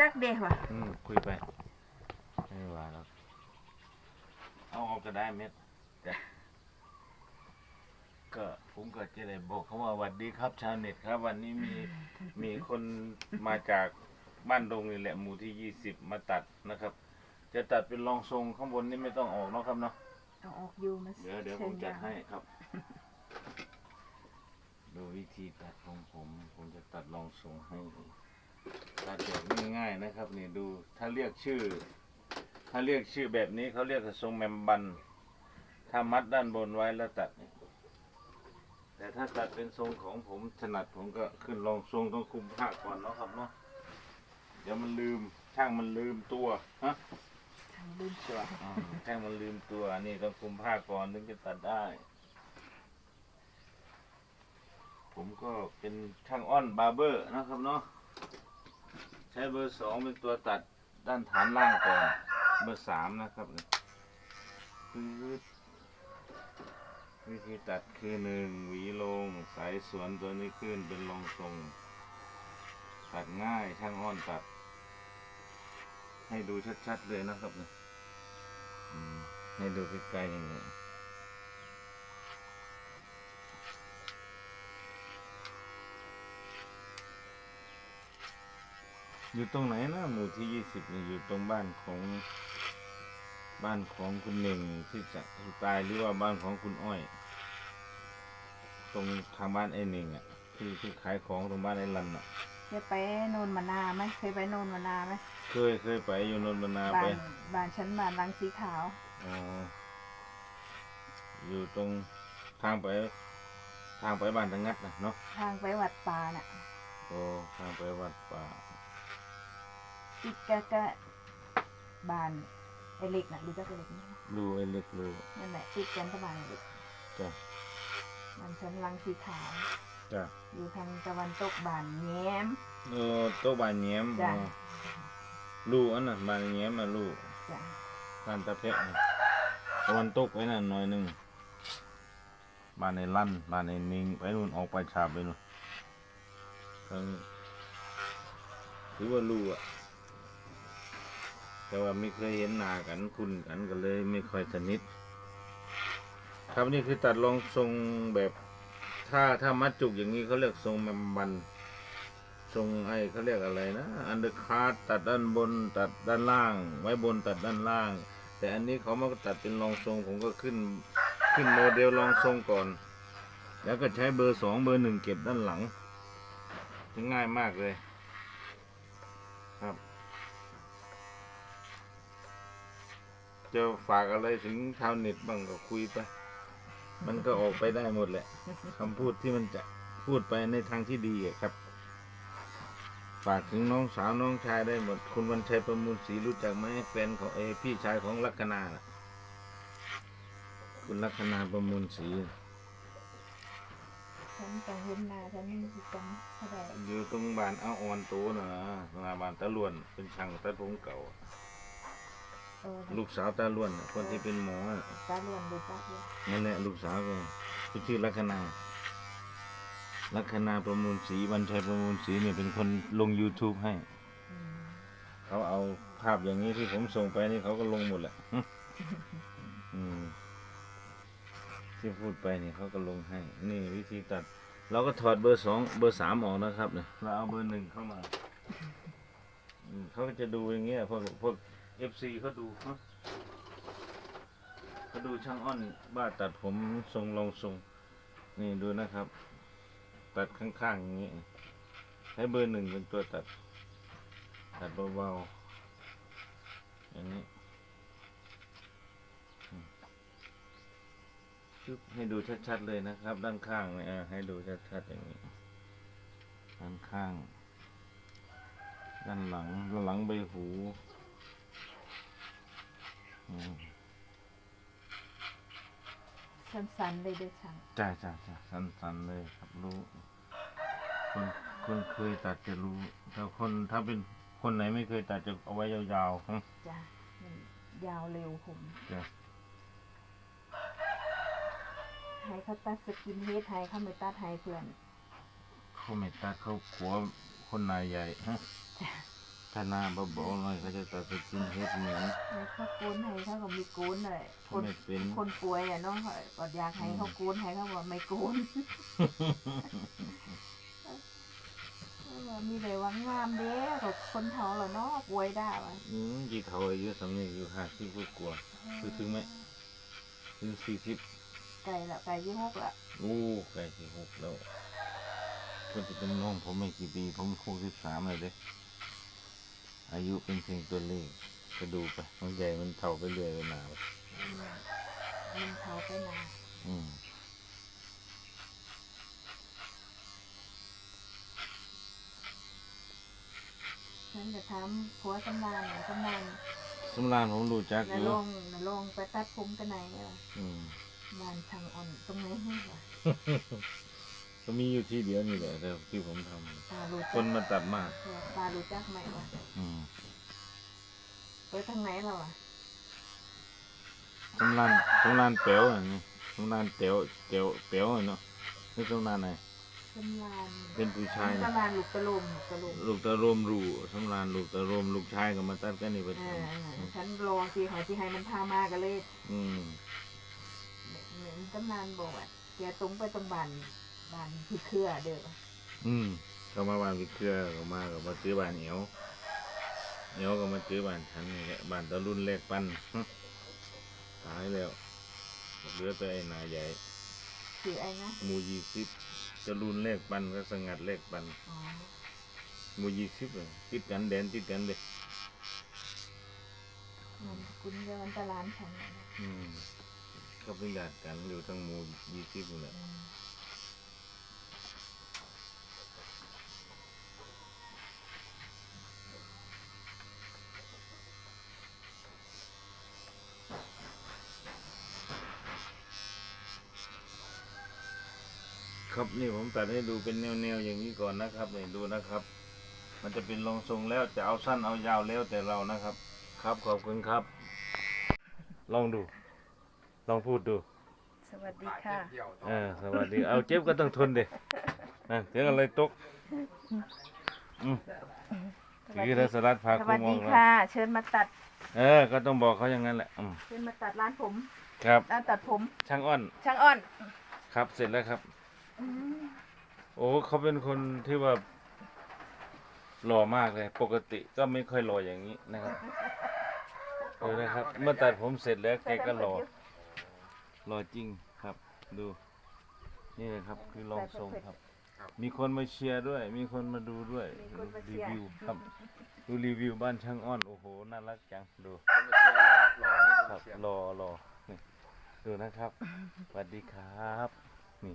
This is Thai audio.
จักเด้ว่ะอืมคุยไป ไม่ว่าแล้วเอาออกก็ได้เม็ดจ้ะก็ผมก็จะได้บอกเขาว่าสวัสดีครับชาวเน็ตครับ วันนี้มีมีคนมาจากบ้านดงนี่แหละหมู่ที่ยี่สิบมาตัดนะครับ จะตัดเป็นรองทรงข้างบนนี่ไม่ต้องออกเนาะครับเนาะเอาออกอยู่มาเดี๋ยวเดี๋ยวผมจัดให้ครับ ดูวิธีตัดของผม ผมจะตัดรองทรงให้ ตัดแบบง่ายๆนะครับนี่ดูถ้าเรียกชื่อ ถ้าเรียกชื่อแบบนี้เขาเรียกว่าทรงแมมบัน ถ้ามัดด้านบนไว้แล้วตัดนี่แต่ถ้าตัดเป็นทรงของผมถนัดผมก็ขึ้นรองทรงต้องคุมผ้าก่อนเนาะครับเนาะเดี๋ยวมันลืมช่างมันลืมตัวฮะทางลืมตัวอ่าแค่มันลืมตัวนี่ต้องคุมผ้าก่อนถึงจะตัดได้ ผมก็เป็นช่างอ้อนบาร์เบอร์นะครับเนาะ ใช้เบอร์สองเป็นตัวตัดด้านฐานล่างก่อนเบอร์สามนะครับนี่คือวิธีตัดคือหนึ่งหวีลง สายสวนตัวนี้ขึ้นเป็นรองทรง ตัดง่ายช่างอ้อนตัด ให้ดูชัดๆเลยนะครับเนี่ยให้ดูใกล้ๆอย่างนี้ อยู่ตรงไหนนะหมู่ที่ยี่สิบนี่อยู่ตรงบ้านของบ้านของคุณเน่งที่จะที่ตายหรือว่าบ้านของคุณอ้อย ตรงทางบ้านไอ้เน่งอะที่ที่ขายของตรงบ้านไอ้ลันอะเคยไปโนนมานาไหมเคยไปโนนมานาไหมเคยเคยไปอยู่นนท์บรรณาบ้าไปนบ้านฉันบ้านรังสีขาวอ๋ออยู่ตรงทางไป ทางไปบ้านทางงัดนะเนาะทางไปวัดป่าน่ะโอ้ทางไปวัดป่า ติดกะกะบ้านไอเล็กน่ะรู้จักไอเล็กไหมรูไอ้เล็กรูนั่นแหละติดกันกับบ้านไอเล็กจ้ะบ้านฉันรังสีขาวจ้ะอยู่ทางตะวันตกบ้านแย้มเออโต๊ะบานแย้มจ้ะอ๋อรูอันนั้นบานแย้มมารูจ้ะบ้านตะเพะน่ะตะวันตกไว้นั่นหน่อยหนึงบ้านในลั่นบ้านในนิงไปนู่นออกไปชาบไปนู่นทางถือว่ารูอะ แต่ว่าไม่เคยเห็นหน้ากันคุ้นกันก็เลยไม่ค่อยสนิทครับนี่คือตัดรองทรงแบบถ้าถ้ามัดจุกอย่างนี้เขาเรียกทรงแมมบันทรงไอ้เขาเรียกอะไรนะ อันเดอร์คาร์ตัดด้านบนตัดด้านล่าง ไว้บนตัดด้านล่าง แต่อันนี้เขามาตัดเป็นรองทรงผมก็ขึ้นขึ้นโมเดลรองทรงก่อน แล้วก็ใช้เบอร์สองเบอร์หนึ่งเก็บด้านหลังง่ายมากเลย จะฝากอะไรถึงชาวเน็ตบ้างก็คุยไป มันก็ออกไปได้หมดแหละคำพูดที่มันจะพูดไปในทางที่ดีอะครับ ฝากถึงน้องสาวน้องชายได้หมด คุณวันชัยประมูลศรีรู้จักไหมแฟนของเออพี่ชายของลัคนาน่ะคุณลัคนาประมูลศรีฉันต้องเห็นหน้าฉันสิจำเขาได้อยู่ตรงบ้านเอาออนโตนะหนาบ้านตะล้วนเป็นช่างตัดผมเก่า เออลูกสาวตาล้วนน่ะคนที่เป็นหมอน่ะตาเลือนดูจักเลยนั่นแหละลูกสาวก็ชื่อลัคนาลัคนาประมูลศรีวันชัยประมูลศรีเนี่ยเป็นคนลง YouTube ให้ อืมเขาเอาภาพอย่างนี้ที่ผมส่งไปนี่เขาก็ลงหมดแหละ อืมที่พูดไปนี่เขาก็ลงให้ นี่วิธีตัด เราก็ถอดเบอร์สองเบอร์สามออกนะครับเนี่ยเราเอาเบอร์หนึ่งเข้ามาอืมเขาก็จะดูอย่างเงี้ยพวกพวก เอฟซีเขาดูเนอะเขาดูช่างอ้อนบ้าตัดผมทรงลงทรง นี่ดูนะครับ ตัดข้างๆอย่างนี้ ใช้เบอร์หนึ่งเป็นตัวตัด ตัดเบาๆอย่างนี้ชึบให้ดูชัดๆเลยนะครับ ด้านข้างเนี่ยให้ดูชัดๆอย่างนี้ ด้านข้าง ด้านหลังด้านหลังใบหู สั้นๆเลยเด้อช่างจ้าจ้าจ้าสั้นๆเลยครับรู้ คนคนเคยตัดจะรู้แต่คนถ้าเป็นคนไหนไม่เคยตัดจะเอาไว้ยาวๆฮะจ้ะมันยาวเร็วผมจ้ะให้เขาตัดสกินเฮดให้เขาไม่ตัดให้เพื่อนเขาไม่ตัดเขาขัวคนนายใหญ่ฮะ จ้ะ ถ้าหน้าเบาๆหน่อยก็จะตัดสกินเฮดเหมือนให้เขาโกนให้เขาก็มีโกนเลยคนไม่เป็นคนป่วยอะเน้องก็อยากให้เขาโกนให้เขาบอกไม่โกนเขาบอกมีแต่หวังงามเด้ก็คนเฒ่าแล้วเนาะป่วยได้ว่ะอืมกี่เขาอายุสำเนียงอยู่ห้าสิบกว่าคือถึงไหมถึงสี่สิบไก่ละไก่ยี่หกละโอ้ใกล้สี่หกแล้วเพิ่นจะเป็นน้องผมไม่กี่ปีผมหกสิบสามเลยเด้ อายุเป็นเพียงตัวเลขก็ดูไปมันใหญ่มันเท่าไปเรื่อยไปหนาอืมมันเฒ่าไปนานอืมฉันจะถามผัวสำนานน่ะสำนานสำรานผมรู้จักนอยู่ลงนลงไปตัดผมกันไหนเนี่ยว่ะอืม บ้านทางอ่อนตรงไหนให้วะ ก็มีอยู่ที่เดียวนี่แหละแต่ที่ผมทตารู้ำคจันกมาตัดมากตารู้จักไหมวะอืมไปทางไหนเราอะสำรานสำรานเป๋วอะนี่สำรานเต๋วเต๋วเป๋วอะเนาะนี่สำรานไหนสำนานเป็นผู้ชายนะสำนานลูกตะลุมลูกตะลุมลูกตะโรมรูสำรานลูกตะโรมลูกชายก็มาตัดกันนี่ประอ่าจำอ่าฉันรอสิหอยที่ให้มันพามากันเลยอืมเหมือนสำนานบอกว่าแกตรงไปตรงบ้าน บ้านที่เครือเด้ออืมก็มาบ้านวิเครือก็มาก็มาซื้อบ้านเอวเอวก็มาซื้อบ้านฉันนี่แหละบ้านตะรุ่นแรกปั้นฮะตายแล้วเหลือแต่ไอ้นายใหญ่คือไอ้นะหมูยี่สิบตะรุ่นแรกปั้นก็สงัดแรกปั้นอ๋อหมูยี่สิบเลยติดกันแดนติดกันเลยมันคุณเดินตลาดฉันน่ะนะอืมก็เป็นญาติกันอยู่ทั้งหมูยี่สิบนี่แหละ อืม ครับนี่ผมตัดให้ดูเป็นแนวๆอย่างนี้ก่อนนะครับนี่ดูนะครับ มันจะเป็นรองทรงแล้วจะเอาสั้นเอายาวแล้วแต่เรานะครับ ครับขอบคุณครับ ลองดู ลองพูดดูสวัสดีค่ะ เออสวัสดีเอาเจ็บก็ต้องทนดินั่นเสียงอะไรตกอืมคือถ้าสลัดพาสคุวัสมอดีงแล้วค่ะ เชิญมาตัด เออ ก็ต้องบอกเขาอย่างนั้นแหละอืมเชิญมาตัดร้านผม ครับ ร้านตัดผม ช่างอ้อน ช่างอ้อน ครับเสร็จแล้วครับอืม โอ้เขาเป็นคนที่ว่าหล่อมากเลย ปกติก็ไม่ค่อยหล่ออย่างนี้นะครับดูนะครับ เมื่อตัดผมเสร็จแล้วแกก็หล่อหล่อจริงครับ ดู นี่นะครับ คือรองทรงครับ มีคนมาเชียร์ด้วย มีคนมาดูด้วยรีวิวครับ ดูรีวิวบ้านช่างอ้อนโอ้โหน่ารักจังดูครับรอรอนี่ดูนะครับสวัสดีครับ นี่